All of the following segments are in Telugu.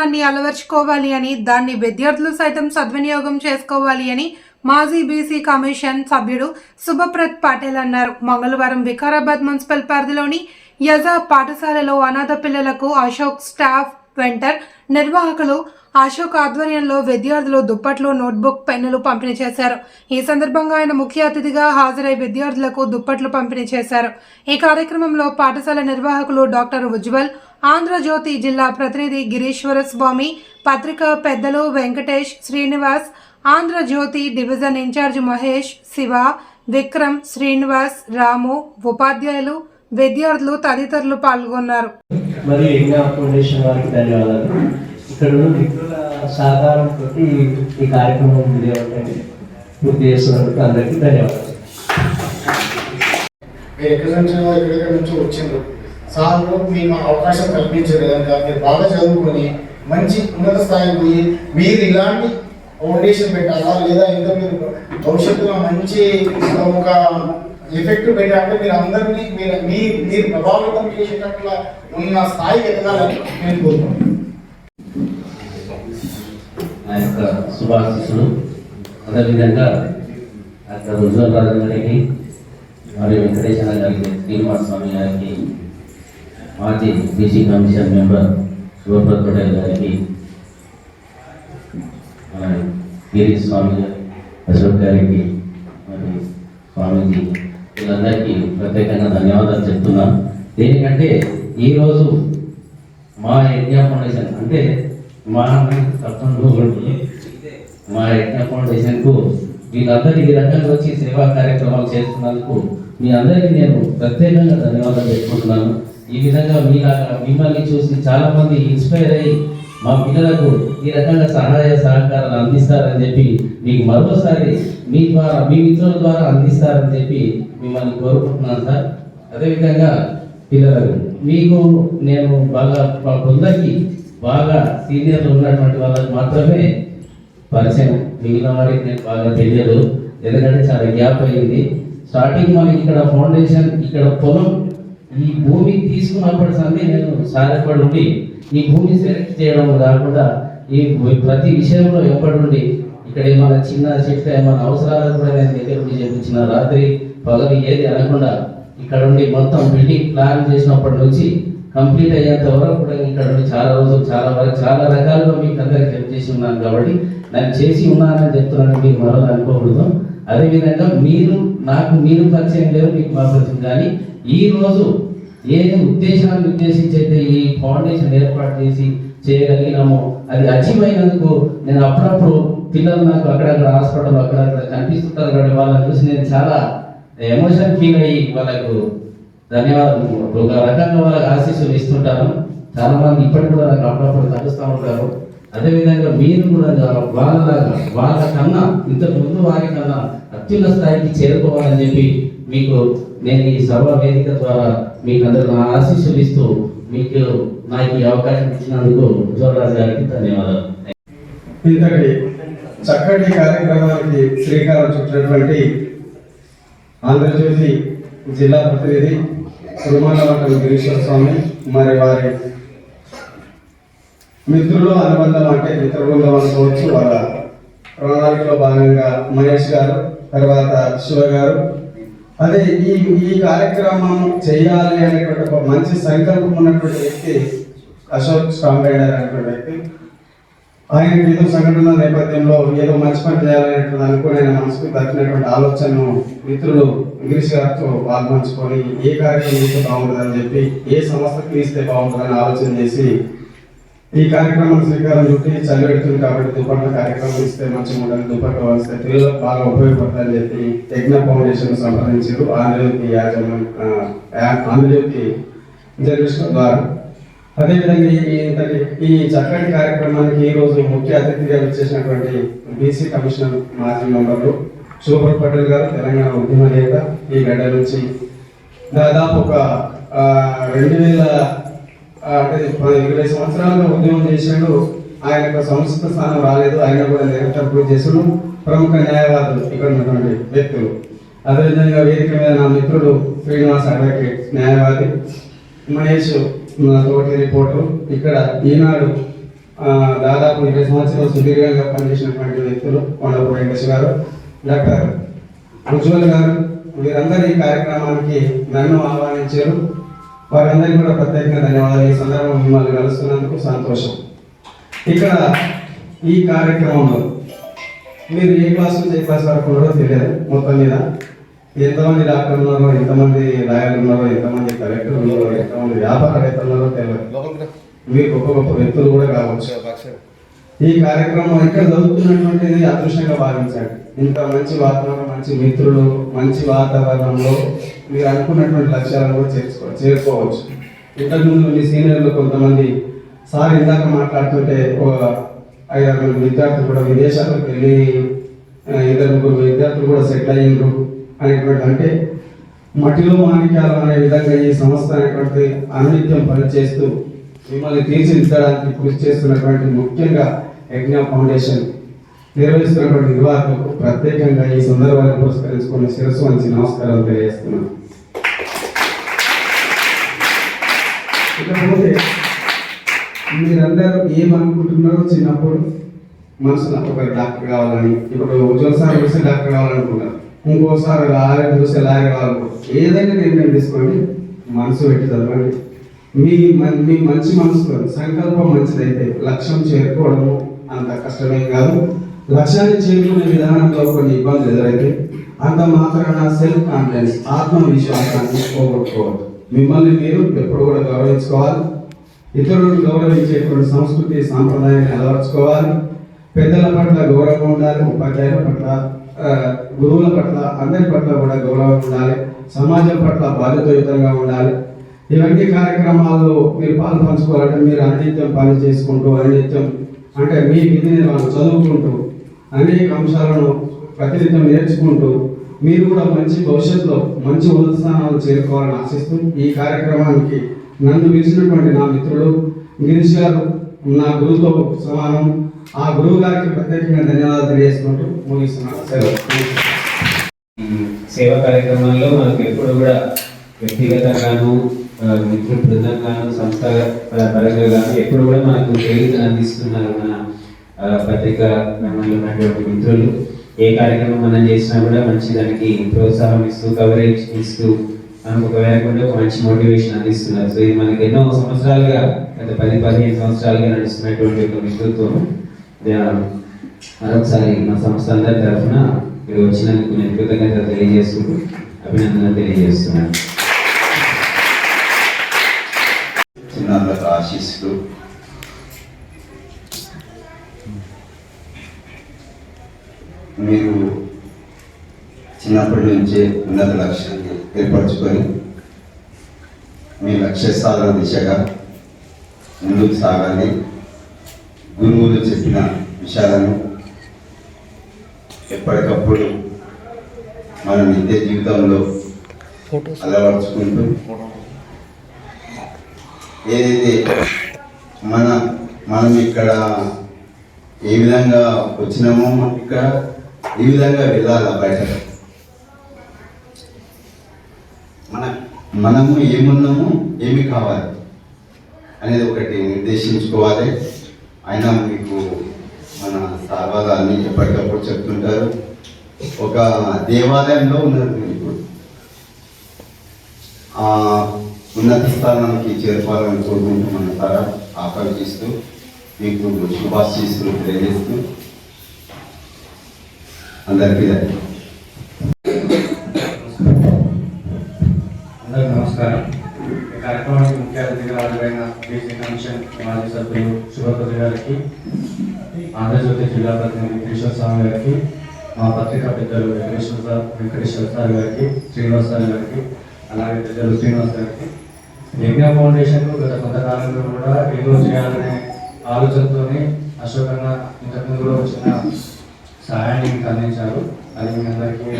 విధానాన్ని అలవర్చుకోవాలి అని దాన్ని విద్యార్థులు సైతం సద్వినియోగం చేసుకోవాలి అని మాజీ బీసీ కమిషన్ సభ్యుడు శుభప్రత్ పాటిల్ అన్నారు. మంగళవారం వికారాబాద్ మున్సిపల్ పరిధిలోని యజా పాఠశాలలో అనాథ పిల్లలకు అశోక్ స్టాఫ్ వెంటర్ నిర్వాహకులు అశోక్ ఆధ్వర్యంలో విద్యార్థులు దుప్పట్లు నోట్బుక్ పెన్నులు పంపిణీ చేశారు. ఈ సందర్భంగా ఆయన ముఖ్య అతిథిగా హాజరై విద్యార్థులకు దుప్పట్లు పంపిణీ చేశారు. ఈ కార్యక్రమంలో పాఠశాల నిర్వాహకులు డాక్టర్ ఉజ్వల్ ఆంధ్రజ్యోతి జిల్లా ప్రతినిధి గిరీశ్వర స్వామి పత్రిక పెద్దలు Venkatesh Srinivas Andhrajyothi division in charge Mahesh Shiva Vikram Srinivas Ramu ఉపాధ్యాయులు విద్యార్థులు తదితరులు పాల్గొన్నారు. మరి ఫౌండేషన్ వారికి ధన్యవాదాలు. ఇతరులు మిత్రుల సహకారంతో ఈ కార్యక్రమం విజయవంతండి పూర్తి చేస్తున్నందుకు అందరికీ ధన్యవాదాలు. మీరు ఎక్కడి నుంచి ఎక్కడెక్కడి నుంచి వచ్చిండ్రు. సార్ మీకు అవకాశం కల్పించే విధంగా మీరు బాగా చదువుకొని మంచి ఉన్నత స్థాయికి పోయి మీరు ఇలాంటి ఫౌండేషన్ పెట్టాలా లేదా ఇంకా మీరు భవిష్యత్తులో మంచి ఒక ఎఫెక్ట్ పెట్టాలంటే మీరు అందరినీ మీరు మీ మీరు ప్రభావితం చేసేటట్ల ఉన్న స్థాయికి ఎదగాలని నేను కోరుకుంటున్నాను. ఆ యొక్క శుభాశిస్సులు. అదేవిధంగా డాక్టర్ ఉజ్వల్ రాజు గారికి మరియు వెంకటేశ్వర గారికి శ్రీనివాస స్వామి గారికి మాజీ BC commission member Shivaprath Patel గారికి గిరీష్ స్వామి గారి అశోక్ గారికి మరి స్వామీజీ వీళ్ళందరికీ ప్రత్యేకంగా ధన్యవాదాలు చెప్తున్నాను. దేనికంటే ఈరోజు మా యజ్ఞ ఫౌండేషన్ అంటే మా తప్పకుండా మా యజ్ఞ ఫౌండేషన్కు వీళ్ళందరూ ఈ రకంగా వచ్చి సేవా కార్యక్రమాలు చేస్తున్నందుకు మీ అందరికీ నేను ప్రత్యేకంగా ధన్యవాదాలు చెప్పుకుంటున్నాను ఈ విధంగా మీలాగా మిమ్మల్ని చూసి చాలా మంది ఇన్స్పైర్ అయ్యి మా పిల్లలకు ఈ రకంగా సహాయ సహకారాలు అందిస్తారని చెప్పి మీకు మరోసారి మీ ద్వారా మీ మిత్రుల ద్వారా అందిస్తారని చెప్పి మిమ్మల్ని కోరుకుంటున్నాను సార్. అదేవిధంగా పిల్లలకు మీకు నేను బాగా మా కొందరికి బాగా సీనియర్లు ఉన్నటువంటి వాళ్ళకి మాత్రమే పరిచయం. మిగిలిన వారికి నేను బాగా తెలియదు. ఎందుకంటే చాలా గ్యాప్ అయింది. స్టార్టింగ్ మనకి ఇక్కడ ఫౌండేషన్ ఇక్కడ పొలం ఈ భూమి తీసుకున్నప్పటి సంది నేను సాధ్యపడి ఉండి ఈ భూమి సెలెక్ట్ చేయడం కాకుండా ఈ ప్రతి విషయంలో ఎప్పటి నుండి ఇక్కడ ఏమైనా చిన్న చెట్టు ఏమైనా అవసరాలు కూడా నేను దగ్గర ఉండి రాత్రి పగలు ఏది అనకుండా ఇక్కడ ఉండి మొత్తం బిల్డింగ్ ప్లాన్ చేసినప్పటి నుంచి కంప్లీట్ అయ్యేంత వరకు కూడా ఇక్కడ నుండి చాలా చాలా వరకు చాలా రకాలుగా మీకు అందరికి హెల్ప్ చేసి ఉన్నాను కాబట్టి నేను చేసి ఉన్నానని చెప్తున్నాను మీరు మరో అనుకోకూడదు. అదేవిధంగా మీరు నాకు మీరు పరిచయం లేదు మీకు మా పరిచయం కానీ ఈ రోజు ఏ ఉద్దేశాన్ని ఉద్దేశించి అయితే ఈ ఫౌండేషన్ ఏర్పాటు చేసి చేయగలిగినామో అది అచీవ్ అయినందుకు నేను అప్పుడప్పుడు పిల్లలు నాకు అక్కడక్కడ హాస్పిటల్ అక్కడక్కడ కనిపిస్తుంటారు కాబట్టి వాళ్ళని చూసి నేను చాలా ఎమోషన్ ఫీల్ అయ్యి వాళ్ళకు ధన్యవాదాలు ఒక రకంగా వాళ్ళకి ఆశీస్సులు ఇస్తుంటాను. చాలా మంది ఇప్పటికి కూడా నాకు అప్పుడప్పుడు కలుస్తూ ఉంటారు. అదేవిధంగా మీరు కూడా వాళ్ళలాగా వాళ్ళ కన్నా ఇంతకు ముందు వారి కన్నా అత్యున్న స్థాయికి చేరుకోవాలని చెప్పి మీకు నేను ఈ సర్వవేదిక వేదిక ద్వారా మీకు అందరూ నా ఆశీస్సులు ఇస్తూ మీకు నాకు ఈ అవకాశం ఇచ్చినందుకు ఉజ్వలరాజు గారికి ధన్యవాదాలు. ఇంతటి చక్కటి కార్యక్రమానికి శ్రీకారం చుట్టినటువంటి ఆంధ్రజ్యోతి జిల్లా ప్రతినిధి తిరుమల గిరీశ్వర స్వామి మరి వారి మిత్రులు అనుబంధం అంటే మిత్ర బృందం అనుకోవచ్చు వాళ్ళ ప్రణాళికలో భాగంగా మహేష్ గారు తర్వాత శివ గారు. అదే ఈ ఈ కార్యక్రమం చేయాలి అనేటువంటి ఒక మంచి సంకల్పం ఉన్నటువంటి వ్యక్తి అశోక్ స్ట్రాంగ్ అనేటువంటి వ్యక్తి. ఆయన ఏదో సంఘటన నేపథ్యంలో ఏదో మంచి పని చేయాలనేటువంటి అనుకునే మనసుకు దక్కినటువంటి ఆలోచనను మిత్రులు ఇంగ్లీష్ గారితో పాల్పంచుకొని ఏ కార్యక్రమం చేస్తే బాగుంటుందని చెప్పి ఏ సంస్థకి ఇస్తే బాగుంటుందని ఆలోచన చేసి ఈ కార్యక్రమం శ్రీకారం చుట్టి చలి పెడుతుంది కాబట్టి దుప్పట్ల కార్యక్రమం ఇస్తే మంచిగా ఉండాలి దుప్పట్లు వస్తే పిల్లలకు బాగా ఉపయోగపడతాయని చెప్పి యజ్ఞ ఫౌండేషన్ సంప్రదించారు. ఆంధ్రజ్యోతి యాజమాన్ ఆంధ్రజ్యోతి జర్నలిస్టుల ద్వారా. అదేవిధంగా ఈ ఇంతటి ఈ చక్కటి కార్యక్రమానికి ఈ రోజు ముఖ్య అతిథిగా వచ్చేసినటువంటి బీసీ కమిషన్ మాజీ మెంబర్లు శోభన్ పటేల్ గారు తెలంగాణ ఉద్యమ నేత. ఈ గడ్డ నుంచి దాదాపు ఒక రెండు వేల అంటే ఇరవై సంవత్సరాలుగా ఉద్యమం చేశాడు ఆయన యొక్క సంస్కృత స్థానం రాలేదు. ఆయన కూడా నిరంతర కృషి ప్రముఖ న్యాయవాదులు ఇక్కడ ఉన్నటువంటి వ్యక్తులు. అదేవిధంగా వేదిక మీద నా మిత్రుడు శ్రీనివాస్ అడ్వకేట్ న్యాయవాది మహేష్ నా తోటి రిపోర్టర్ ఇక్కడ ఈనాడు దాదాపు ఇరవై సంవత్సరాలు సుదీర్ఘంగా పనిచేసినటువంటి వ్యక్తులు కొండపు వెంకటేష్ గారు డాక్టర్ ఉజ్వల్ గారు. వీరందరూ ఈ కార్యక్రమానికి నన్ను ఆహ్వానించారు. వారందరికీ కూడా ప్రత్యేకంగా ధన్యవాదాలు. ఈ సందర్భంగా మిమ్మల్ని కలుస్తున్నందుకు సంతోషం. ఇక్కడ ఈ కార్యక్రమంలో మీరు ఏ క్లాస్ నుంచి ఏ క్లాస్ వరకు ఉన్నారో తెలియదు మొత్తం మీద. ఎంతమంది డాక్టర్లు ఉన్నారో ఎంతమంది లాయర్లు ఉన్నారో ఎంతమంది కలెక్టర్లు ఉన్నారో ఎంతమంది వ్యాపారవేత్తలు ఉన్నారో తెలియదు. మీరు గొప్ప గొప్ప వ్యక్తులు కూడా కావచ్చు. ఈ కార్యక్రమం ఇక్కడ జరుగుతున్నటువంటిది అదృష్టంగా భావించండి. ఇంత మంచి వాతావరణం మంచి మిత్రులు మంచి వాతావరణంలో మీరు అనుకున్నటువంటి లక్ష్యాలను కూడా చేర్చుకో చేరుకోవచ్చు. ఇంతకు ముందు మీ సీనియర్లు కొంతమంది సార్ ఇందాక మాట్లాడుతుంటే ఒక ఐదారు ఆరు విద్యార్థులు కూడా విదేశాలకు వెళ్ళి ఇద్దరు ముగ్గురు విద్యార్థులు కూడా సెటిల్ అయ్యిండ్రు అనేటువంటి అంటే మట్టిలో మాణిక్యాలు అనే విధంగా ఈ సంస్థ అనేటువంటి అనిత్యం పనిచేస్తూ మిమ్మల్ని తీర్చిదిద్దడానికి కృషి చేస్తున్నటువంటి ముఖ్యంగా యజ్ఞ ఫౌండేషన్ నిర్వహిస్తున్నటువంటి నిర్వాహకులకు ప్రత్యేకంగా ఈ సందర్భాన్ని పురస్కరించుకుని శిరస్సు మంచి నమస్కారం తెలియజేస్తున్నాను. ఇకపోతే మీరందరూ ఏమనుకుంటున్నారో చిన్నప్పుడు మనసులో ఒకరు డాక్టర్ కావాలని ఇప్పుడు ఉజ్వల్ చూస్తే డాక్టర్ కావాలనుకుంటారు ఇంకోసారి లాయర్ చూస్తే లాయర్ కావాలనుకుంటారు ఏదైనా నిర్ణయం తీసుకోండి మనసు పెట్టి చదవండి. మీ మీ మంచి మనసుతో సంకల్పం మంచిదైతే లక్ష్యం చేరుకోవడము అంత కష్టమేం కాదు. లక్ష్యాన్ని చేరుకునే విధానంలో కొన్ని ఇబ్బందులు ఎదురైతే అంత మాత్రాన సెల్ఫ్ కాన్ఫిడెన్స్ ఆత్మవిశ్వాసాన్ని పోగొట్టుకోవద్దు. మిమ్మల్ని మీరు ఎప్పుడు కూడా గౌరవించుకోవాలి. ఇతరులను గౌరవించేటువంటి సంస్కృతి సాంప్రదాయాన్ని అలవర్చుకోవాలి. పెద్దల పట్ల గౌరవం ఉండాలి ఉపాధ్యాయుల పట్ల గురువుల పట్ల అందరి పట్ల కూడా గౌరవం ఉండాలి. సమాజం పట్ల బాధ్యతయుతంగా ఉండాలి. ఇవన్నీ కార్యక్రమాల్లో మీరు పాలు పంచుకోవాలంటే మీరు అనిత్యం పని చేసుకుంటూ అనిత్యం అంటే మీ విధి నిర్వహణ చదువుకుంటూ అనేక అంశాలను ప్రతినిత్యం నేర్చుకుంటూ మీరు కూడా మంచి భవిష్యత్తులో మంచి ఉన్నత స్థానాలు చేరుకోవాలని ఆశిస్తూ ఈ కార్యక్రమానికి నన్ను పిలిచినటువంటి నా మిత్రుడు గిరీష్ గారు నా గురువుతో సమానం. ఆ గురువు గారికి ప్రత్యేకంగా ధన్యవాదాలు తెలియజేసుకుంటూ ముగిస్తున్నాను. సెలవు సేవా కార్యక్రమాల్లో మనకు ఎప్పుడు కూడా వ్యక్తిగతంగాను ఆ, మిత్ర బృందంగాను సంస్థ పరంగా గాను ఎప్పుడు కూడా మనకు తెలియదు అందిస్తున్నారు మన పత్రిక రంగంలో ఉన్నటువంటి మిత్రులు. ఏ కార్యక్రమం మనం చేసినా కూడా మంచి దానికి ప్రోత్సాహం ఇస్తూ కవరేజ్ ఇస్తూ మనకు ఒకవేళ కూడా ఒక మంచి మోటివేషన్ అందిస్తున్నారు. సో ఇది మనకి ఎన్నో సంవత్సరాలుగా గత పది పదిహేను సంవత్సరాలుగా నడుస్తున్నటువంటి ఒక మిత్రత్వం మరొకసారి మా సంస్థ అందరి తరఫున మీరు వచ్చినందుకు నేను కృతజ్ఞత తెలియజేసుకుంటూ అభినందన తెలియజేస్తున్నాను. చిన్నారులకు ఆశీస్సులు. మీరు చిన్నప్పటి నుంచే ఉన్నత లక్ష్యాన్ని ఏర్పరచుకొని మీ లక్ష్య సాధన దిశగా ముందుకు సాగాలి. గురువులు చెప్పిన విషయాలను ఎప్పటికప్పుడు మన నిత్య జీవితంలో అలవర్చుకుంటూ ఏదైతే మన మనం ఇక్కడ ఏ విధంగా వచ్చినామో ఇక్కడ ఈ విధంగా వెళ్ళాలా బయట మన మనము ఏమున్నాము ఏమి కావాలి అనేది ఒకటి నిర్దేశించుకోవాలి. అయినా మీకు మన సార్వాదాన్ని ఎప్పటికప్పుడు చెప్తుంటారు ఒక దేవాలయంలో ఉన్నారు మీరు. ఆ ఉన్నత స్థానానికి చేరుకోవాలని కోరుకుంటూ మన తర ఆకాంక్షిస్తూ మీకు శుభాశీస్సులు తెలియజేస్తూ అందరికీ ధన్యవాదాలు నమస్కారం. ఈ కార్యక్రమానికి ముఖ్య అతిథిగా హాజరైన బీసీ కమిషన్ మాజీ సభ్యులు శివపతి గారికి ఆంధ్రజ్యోతి జిల్లా ప్రతినిధి కిషోర్ స్వామి గారికి మా పత్రికా పెద్దలు వెంకటేశ్వర సార్ వెంకటేశ్వర సార్ గారికి శ్రీనివాస్ సార్ గారికి అలాగే పెద్దలు శ్రీనివాస్ గారికి. యజ్ఞ ఫౌండేషన్ గత కొంతకాలంలో కూడా ఏదో చేయాలనే ఆలోచనతోనే అశోకన్న ఇంతకుముందులో వచ్చిన సహాయాన్ని మీకు అందించారు. అది మీ అందరికీ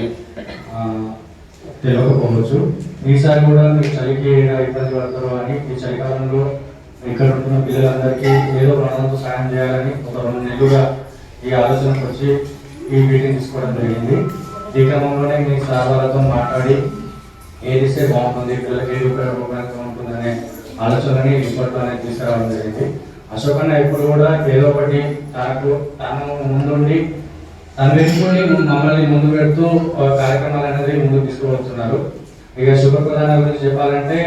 తెలియకపోవచ్చు. ఈసారి కూడా మీరు చలికి ఎలా ఇబ్బంది పడతారు అని ఈ చలికాలంలో ఇక్కడ ఉంటున్న పిల్లలందరికీ ఏదో ప్రాణంతో సహాయం చేయాలని ఒక రెండు నెలలుగా ఈ ఆలోచనకు వచ్చి ఈ మీటింగ్ తీసుకోవడం జరిగింది. ఈ క్రమంలోనే మీ సార్ వాళ్ళతో మాట్లాడి ఏది ఇస్తే బాగుంటుంది పిల్లలకి ఏది ఉపయోగపడడానికి ఉంటుందనే ఆలోచనని ఇప్పట్లో అనేది తీసుకురావడం జరిగింది. అశోకన్న అన్న ఎప్పుడు కూడా ఏదో ఒకటి తనకు తన ముందుండి తను మమ్మల్ని ముందు పెడుతూ ఆ, కార్యక్రమాలు అనేది ముందుకు తీసుకువస్తున్నారు. ఇక శుభప్రదాన గురించి చెప్పాలంటే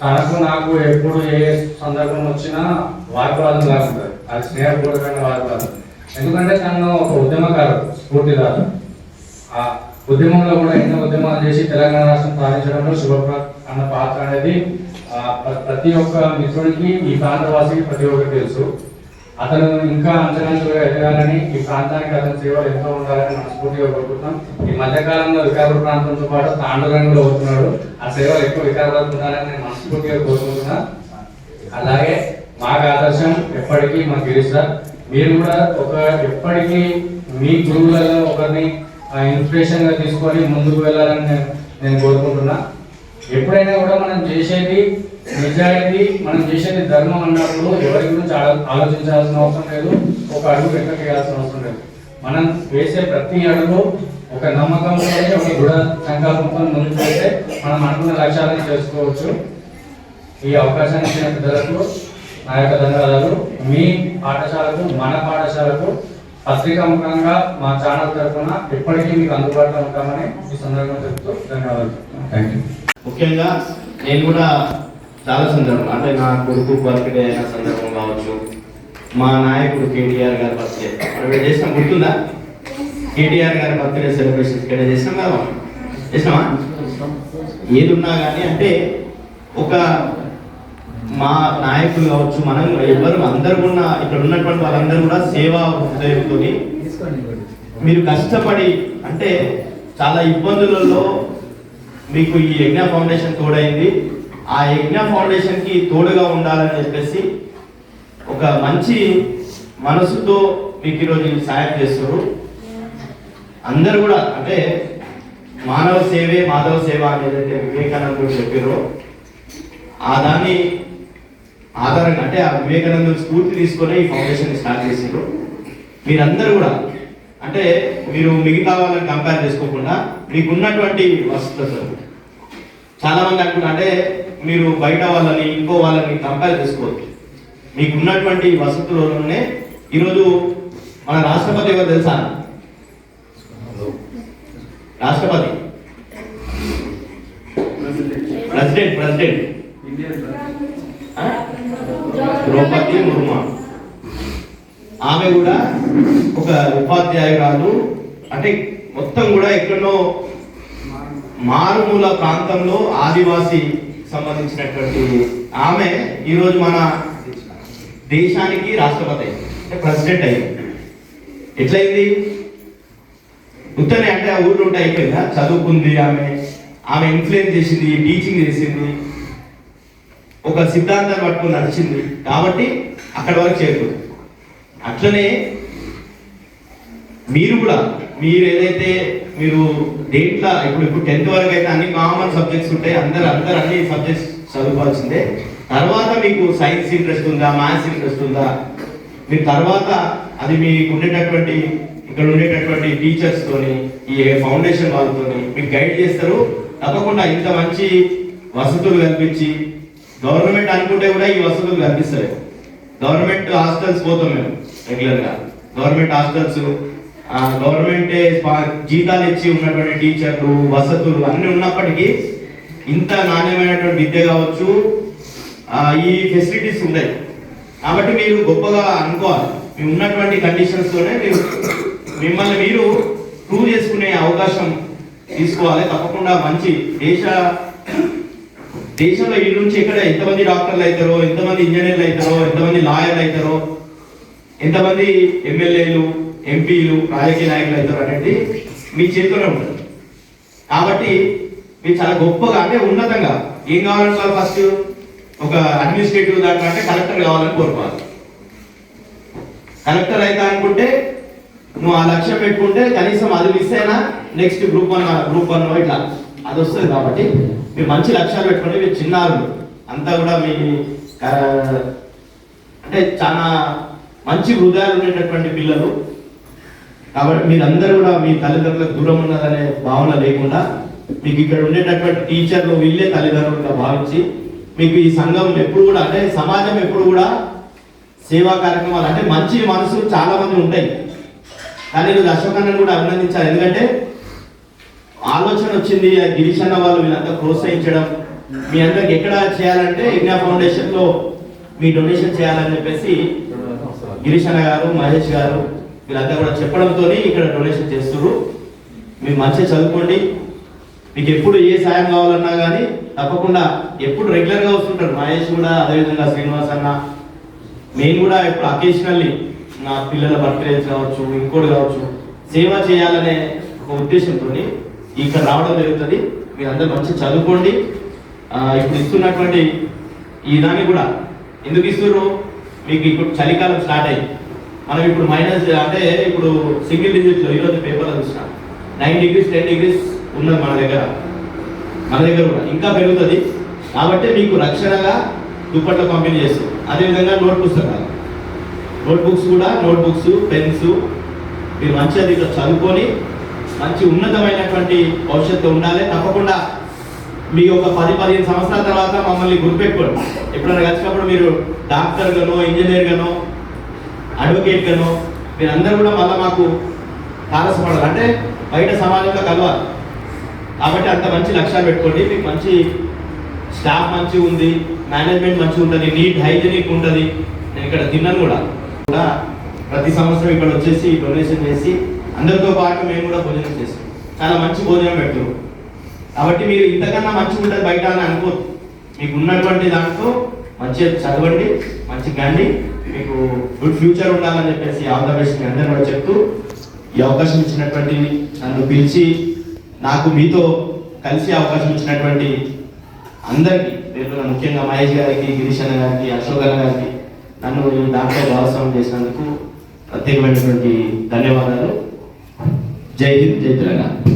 తనకు నాకు ఎప్పుడు ఏ సందర్భం వచ్చినా వాగ్వాదం లేకుంటుంది అది స్నేహపూర్వకమైన వాగ్వాదం. ఎందుకంటే తను ఒక ఉద్యమకారుడు స్ఫూర్తిదారు ఆ ఉద్యమంలో కూడా ఎన్నో ఉద్యమాలు చేసి తెలంగాణ రాష్ట్రం సాధించడంలో శుభప్ర అన్న పాత్ర అనేది ప్రతి ఒక్క మిత్రుడికి ఈ ప్రాంతవాసికి ప్రతి ఒక్కరికి తెలుసు. అతను ఇంకా అంచనంచులుగా ఎదగాలని ఈ ప్రాంతానికి అతని సేవలు ఎంతో ఉండాలని మనస్ఫూర్తిగా కోరుకుంటున్నాం. ఈ మధ్యకాలంలో వికారాబాద్ ప్రాంతంతో పాటు తాండూరంలో అవుతున్నాడు. ఆ సేవలు ఎక్కువ వికారాబాద్ ఉండాలని నేను మనస్ఫూర్తిగా కోరుకుంటున్నా. అలాగే మాకు ఆదర్శం ఎప్పటికీ మా గిరీష్ సార్. మీరు కూడా ఒక ఎప్పటికీ మీ గురువులలో ఒకరిని ఇన్స్పిరేషన్గా తీసుకొని ముందుకు వెళ్ళాలని నేను- నేను కోరుకుంటున్నా. ఎప్పుడైనా కూడా మనం చేసేది నిజాయితీ మనం చేసేది ధర్మం అన్నప్పుడు ఎవరి గురించి ఆలో- ఆలోచించాల్సిన అవసరం లేదు ఒక అడుగు వెనక్కి వేయాల్సిన అవసరం లేదు. మనం వేసే ప్రతి అడుగు ఒక నమ్మకంతో ఒక దృఢ సంకల్పంతో ముందుకు వెళ్తే మనం అనుకున్న లక్ష్యాలను చేసుకోవచ్చు. ఈ అవకాశాన్ని ఇచ్చిన పెద్దలకు నా యొక్క ధన్యవాదాలు. మీ పాఠశాలకు మన పాఠశాలకు పత్రికా ముఖంగా మా ఛానల్ తరఫున ఎప్పటికీ మీకు అందుబాటులో ఉంటామని ఈ సందర్భంగా చెప్తూ ధన్యవాదాలు. థ్యాంక్ యూ ముఖ్యంగా నేను కూడా చాలా సందర్భం. అంటే నా కొడుకు బర్త్డే అయిన సందర్భం కావచ్చు. మా నాయకుడు కేటీఆర్ గారి బర్త్డే. మనం చేసినాం గుర్తుందా? కేటీఆర్ గారి బర్త్డే సెలబ్రేషన్ ఇక్కడ చేసినాం కదా మనం? చేసినామా? ఏది ఉన్నా కానీ అంటే ఒక మా నాయకులు కావచ్చు మనం ఎవరు అందరు ఉన్న ఇక్కడ ఉన్నటువంటి వాళ్ళందరూ కూడా సేవా హృదయంతో మీరు కష్టపడి అంటే చాలా ఇబ్బందులలో మీకు ఈ యజ్ఞ ఫౌండేషన్ తోడైంది. ఆ యజ్ఞ ఫౌండేషన్కి తోడుగా ఉండాలని చెప్పేసి ఒక మంచి మనసుతో మీకు ఈరోజు సాయం చేస్తారు అందరు కూడా అంటే మానవ సేవే మాధవ సేవ అనేది అయితే వివేకానందుడు చెప్పారు ఆ దాన్ని ఆధారంగా అంటే ఆ వివేకానందుడు స్ఫూర్తి తీసుకొని ఈ ఫౌండేషన్ స్టార్ట్ చేసారు మీరందరూ కూడా అంటే మీరు మిగతా వాళ్ళని కంపేర్ చేసుకోకుండా మీకున్నటువంటి వసతులు. చాలా మంది అనుకుంటారు అంటే మీరు బయట వాళ్ళని ఇంకో వాళ్ళని కంపేర్ చేసుకోవచ్చు మీకు ఉన్నటువంటి వసతులలోనే ఈరోజు మన రాష్ట్రపతి ఎవరు తెలుసా? రాష్ట్రపతి. President president? ద్రౌపది ముర్ము ఆమె కూడా ఒక ఉపాధ్యాయురాలు. అంటే మొత్తం కూడా ఎక్కడో మారుమూల ప్రాంతంలో ఆదివాసి సంబంధించినటువంటి ఆమె ఈరోజు మన దేశానికి రాష్ట్రపతి అయింది అంటే ప్రెసిడెంట్ అయింది ఎట్లయింది? ఉత్తనే అంటే ఆ ఊర్లో ఉంటే అయిపోయిందా? చదువుకుంది ఆమె. ఆమె ఇన్ఫ్లుయెన్స్ చేసింది టీచింగ్ చేసింది. ఒక సిద్ధాంతాన్ని పట్టుకుని నడిచింది. కాబట్టి అక్కడి వరకు చేరుకుంది. అట్లనే మీరు కూడా మీరు ఏదైతే మీరు దేంట్లో ఇప్పుడు ఇప్పుడు టెన్త్ వరకు అయితే అన్ని కామన్ సబ్జెక్ట్స్ ఉంటాయి అందరు అందరు అన్ని సబ్జెక్ట్స్ చదువుకోవాల్సిందే. తర్వాత మీకు సైన్స్ ఇంట్రెస్ట్ ఉందా మ్యాథ్స్ ఇంట్రెస్ట్ ఉందా? మీరు తర్వాత అది మీకు ఉండేటటువంటి ఇక్కడ ఉండేటటువంటి టీచర్స్ తోని ఈ ఫౌండేషన్ వాళ్ళతోని మీకు గైడ్ చేస్తారు. తప్పకుండా ఇంత మంచి వసతులు కల్పించి గవర్నమెంట్ అనుకుంటే కూడా ఈ వసతులు కల్పిస్తారు. గవర్నమెంట్ హాస్టల్స్ పోతాం మేము రెగ్యులర్గా గవర్నమెంట్ హాస్టల్స్ గవర్నమెంట్ జీతాలు ఇచ్చి ఉన్నటువంటి టీచర్లు వసతులు అన్ని ఉన్నప్పటికీ ఇంత నాణ్యమైనటువంటి విద్య కావచ్చు ఈ ఫెసిలిటీస్ ఉన్నాయి కాబట్టి మీరు గొప్పగా అనుకోవాలి. మీ ఉన్నటువంటి కండిషన్స్ తోనే మీరు మిమ్మల్ని మీరు ప్రూవ్ చేసుకునే అవకాశం తీసుకోవాలి. తప్పకుండా మంచి దేశ దేశంలో ఈ నుంచి ఎక్కడ ఎంతమంది డాక్టర్లు అవుతారో ఎంతమంది ఇంజనీర్లు అవుతారో ఎంతమంది లాయర్లు అవుతారో ఎంతమంది ఎమ్మెల్యేలు ఎంపీలు రాజకీయ నాయకులు అవుతారు అనేది మీ చేతిలోనే ఉంటుంది. కాబట్టి మీరు చాలా గొప్పగా అంటే ఉన్నతంగా ఏం కావాలంటారు ఫస్ట్ ఒక అడ్మినిస్ట్రేటివ్ అంటే కలెక్టర్ కావాలని కోరుకోవాలి. కలెక్టర్ అయితే అనుకుంటే నువ్వు ఆ లక్ష్యం పెట్టుకుంటే కనీసం అది మిస్ అయినా next group one group one ఇట్లా అది వస్తుంది కాబట్టి మీరు మంచి లక్ష్యాలు పెట్టుకుంటే మీరు చిన్నారు అంతా కూడా మీ అంటే చాలా మంచి హృదయాలు ఉండేటటువంటి పిల్లలు. కాబట్టి మీరందరూ కూడా మీ తల్లిదండ్రులకు దూరం ఉన్నదనే భావన లేకుండా మీకు ఇక్కడ ఉండేటటువంటి టీచర్లు వీళ్ళే తల్లిదండ్రులుగా భావించి మీకు ఈ సంఘం ఎప్పుడు కూడా అంటే సమాజం ఎప్పుడు కూడా సేవా కార్యక్రమాలు అంటే మంచి మనసులు చాలా మంది ఉంటాయి. కానీ ఈరోజు అశోక్ కూడా అభినందించాలి ఎందుకంటే ఆలోచన వచ్చింది ఆ గిరీష్ అన్న వాళ్ళు వీళ్ళంతా ప్రోత్సహించడం మీ అందరికి ఎక్కడ చేయాలంటే ఇండియా ఫౌండేషన్లో మీ డొనేషన్ చేయాలని చెప్పేసి గిరీష్ అన్న గారు మహేష్ గారు వీళ్ళంతా కూడా చెప్పడంతో ఇక్కడ డొనేషన్ చేస్తున్నారు. మీరు మంచిగా చదువుకోండి. మీకు ఎప్పుడు ఏ సాయం కావాలన్నా కానీ తప్పకుండా ఎప్పుడు రెగ్యులర్గా వస్తుంటారు. మహేష్ కూడా అదేవిధంగా శ్రీనివాస్ అన్న. నేను కూడా ఇప్పుడు అకేషనల్లీ నా పిల్లల బర్త్డేస్ కావచ్చు ఇంకోటి కావచ్చు సేవ చేయాలనే ఒక ఉద్దేశంతో ఇక్కడ రావడం జరుగుతుంది. మీరు అందరూ మంచి చదువుకోండి ఇప్పుడు ఇస్తున్నటువంటి ఈ దాన్ని కూడా ఎందుకు ఇస్తున్నారు? మీకు ఇప్పుడు చలికాలం స్టార్ట్ అయ్యి. మనం ఇప్పుడు మైనస్ అంటే ఇప్పుడు సింగిల్ డిజిట్లో ఈరోజు పేపర్లో చూసిన. నైన్ డిగ్రీస్ టెన్ డిగ్రీస్ ఉన్నది మన దగ్గర. మన దగ్గర కూడా. ఇంకా పెరుగుతుంది. కాబట్టి మీకు రక్షణగా దుప్పట్ల పంపిణీ చేస్తాం అదేవిధంగా నోట్ పుస్తకాలు. నోట్ బుక్స్ కూడా నోట్ బుక్స్ పెన్స్ మీరు మంచిగా దీంట్లో చదువుకొని మంచి ఉన్నతమైనటువంటి భవిష్యత్తు ఉండాలి. తప్పకుండా మీ ఒక పది పదిహేను సంవత్సరాల తర్వాత మమ్మల్ని గుర్తుపెట్టుకోండి. ఎప్పుడైనా కలిసినప్పుడు మీరు డాక్టర్ గానో ఇంజనీర్ మీరందరూ కూడా మళ్ళీ మాకు తారసపడాలి. అంటే బయట సమాజంలో కలవాలి. కాబట్టి అంత మంచి లక్ష్యాలు పెట్టుకోండి. మీకు మంచి స్టాఫ్ మంచిగా ఉంది మేనేజ్మెంట్ మంచిగా ఉంటుంది నీట్ హైజీనిక్ ఉంటుంది. నేను ఇక్కడ తిన్నాను కూడా. కూడా ప్రతి సంవత్సరం ఇక్కడ వచ్చేసి డొనేషన్ చేసి అందరితో పాటు మేము కూడా భోజనం చేస్తాం. చాలా మంచి భోజనం పెడుతున్నాం. కాబట్టి మీరు ఇంతకన్నా మంచిగా ఉంటుంది బయట అని అనుకోవద్దు. మీకు ఉన్నటువంటి దాంట్లో మంచిగా చదవండి మంచి కానీ మీకు గుడ్ ఫ్యూచర్ ఉండాలని చెప్పేసి ఆల్ ద బెస్ట్ మీ అందరూ కూడా చెప్తూ ఈ అవకాశం ఇచ్చినటువంటి నన్ను పిలిచి నాకు మీతో కలిసి అవకాశం ఇచ్చినటువంటి అందరికీ పేర్కొన్న ముఖ్యంగా మహేష్ గారికి గిరీష్ అన్న గారికి అశోక్ అన్న గారికి నన్ను ఈ దాంట్లో భాగస్వామ్యం చేసినందుకు ప్రత్యేకమైనటువంటి ధన్యవాదాలు. జై హింద్ జై తెలంగాణ.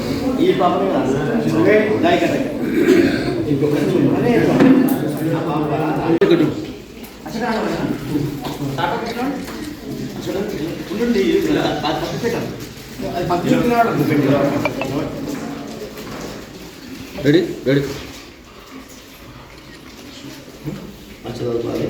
రెడీ? రెడీ. మంచిగా చదువుకోవాలి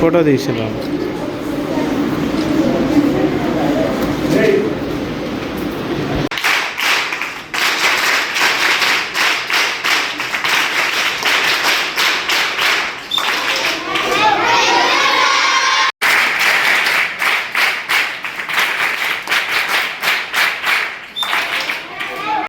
ఫోటో కొట్టు.